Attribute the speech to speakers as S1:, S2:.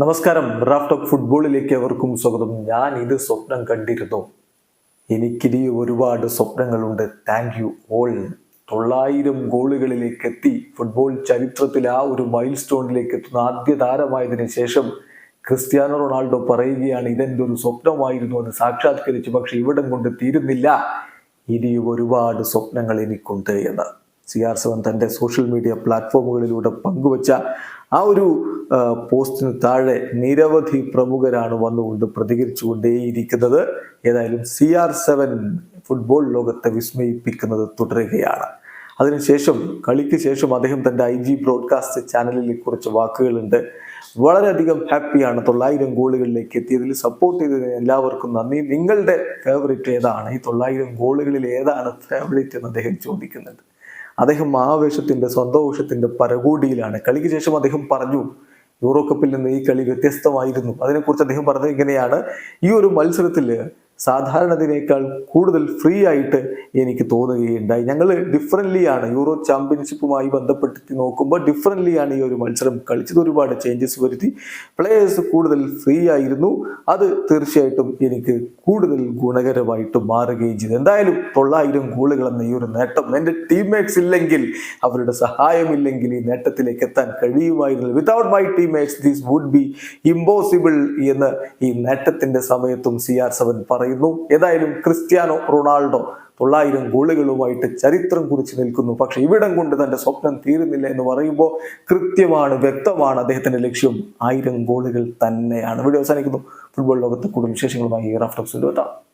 S1: നമസ്കാരം. Raf talk ഫുട്ബോളിലേക്ക് അവർക്കും സ്വാഗതം. ഞാൻ ഇത് സ്വപ്നം കണ്ടിരുന്നു. എനിക്കിനി ഒരുപാട് സ്വപ്നങ്ങളുണ്ട്. താങ്ക് യു ഓൾ തൊള്ളായിരം ഗോളുകളിലേക്ക് എത്തി. ഫുട്ബോൾ ചരിത്രത്തിൽ ആ ഒരു മൈൽ സ്റ്റോണിലേക്ക് എത്തുന്ന ആദ്യ താരമായതിനു ശേഷം ക്രിസ്ത്യാനോ റൊണാൾഡോ പറയുകയാണ് ഇതെന്റെ ഒരു സ്വപ്നമായിരുന്നു എന്ന് സാക്ഷാത്കരിച്ചു. പക്ഷെ ഇവിടം കൊണ്ട് തീരുന്നില്ല. ഇനിയും ഒരുപാട് സ്വപ്നങ്ങൾ എനിക്കുണ്ട് എന്ന്. സി ആർ സെവൻ തന്റെ സോഷ്യൽ മീഡിയ പ്ലാറ്റ്ഫോമുകളിലൂടെ പങ്കുവച്ച ആ ഒരു പോസ്റ്റിന് താഴെ നിരവധി പ്രമുഖരാണ് വന്നുകൊണ്ട് പ്രതികരിച്ചുകൊണ്ടേയിരിക്കുന്നത്. ഏതായാലും സി ആർ സെവൻ ഫുട്ബോൾ ലോകത്തെ വിസ്മയിപ്പിക്കുന്നത് തുടരുകയാണ്. അതിനുശേഷം കളിക്ക് ശേഷം അദ്ദേഹം തന്റെ ഐ ജി ബ്രോഡ്കാസ്റ്റ് ചാനലിൽ കുറച്ച് വാക്കുകളുണ്ട്. വളരെയധികം ഹാപ്പിയാണ് തൊള്ളായിരം ഗോളുകളിലേക്ക് എത്തിയതിൽ. സപ്പോർട്ട് ചെയ്തതിന് എല്ലാവർക്കും നന്ദി. നിങ്ങളുടെ ഫേവറേറ്റ് ഏതാണ്? ഈ തൊള്ളായിരം ഗോളുകളിൽ ഏതാണ് ഫേവറേറ്റ് എന്ന് അദ്ദേഹം ചോദിക്കുന്നുണ്ട് അദ്ദേഹം ആവേശത്തിന്റെ സന്തോഷത്തിന്റെ പരകോടിയിലാണ്. കളിക്ക് ശേഷം അദ്ദേഹം പറഞ്ഞു യൂറോ കപ്പിൽ നിന്ന് ഈ കളി വ്യത്യസ്തമായിരുന്നു. അതിനെക്കുറിച്ച് അദ്ദേഹം പറഞ്ഞത് ഇങ്ങനെയാണ്. ഈ ഒരു മത്സരത്തിൽ സാധാരണതിനേക്കാൾ കൂടുതൽ ഫ്രീ ആയിട്ട് എനിക്ക് തോന്നുകയുണ്ടായി. ഞങ്ങൾ ഡിഫറന്റ്ലി ആണ് യൂറോ ചാമ്പ്യൻഷിപ്പുമായി ബന്ധപ്പെട്ട് നോക്കുമ്പോൾ ഡിഫറന്റ്ലി ആണ് ഈ ഒരു മത്സരം കളിച്ചത്. ഒരുപാട് ചേഞ്ചസ് വരുത്തി. പ്ലേയേഴ്സ് കൂടുതൽ ഫ്രീ ആയിരുന്നു. അത് തീർച്ചയായിട്ടും എനിക്ക് കൂടുതൽ ഗുണകരമായിട്ട് മാറുകയും ചെയ്തു. എന്തായാലും തൊള്ളായിരം ഗോളുകൾ എന്ന ഈ ഒരു നേട്ടം എന്റെ ടീംമേറ്റ്സ് ഇല്ലെങ്കിൽ അവരുടെ സഹായമില്ലെങ്കിൽ ഈ നേട്ടത്തിലേക്ക് എത്താൻ കഴിയുമായിരുന്നില്ല. Without my teammates these would be impossible എന്ന് ഈ നേട്ടത്തിന്റെ സമയത്തും സി ആർ സെവൻ പറയുന്നു. ഏതായാലും ക്രിസ്ത്യാനോ റൊണാൾഡോ തൊള്ളായിരം ഗോളുകളുമായിട്ട് ചരിത്രം കുറിച്ച് നിൽക്കുന്നു. പക്ഷെ ഇവിടം കൊണ്ട് തന്റെ സ്വപ്നം തീരുന്നില്ല എന്ന് പറയുമ്പോൾ കൃത്യമാണ് വ്യക്തമാണ് അദ്ദേഹത്തിന്റെ ലക്ഷ്യം. ആയിരം ഗോളുകൾ തന്നെയാണ്. ഇവിടെ അവസാനിക്കുന്നു. ഫുട്ബോൾ ലോകത്ത് കൂടുതൽ വിശേഷങ്ങളുമായി റാഫ്റ്റോക്സിൽ എത്താം.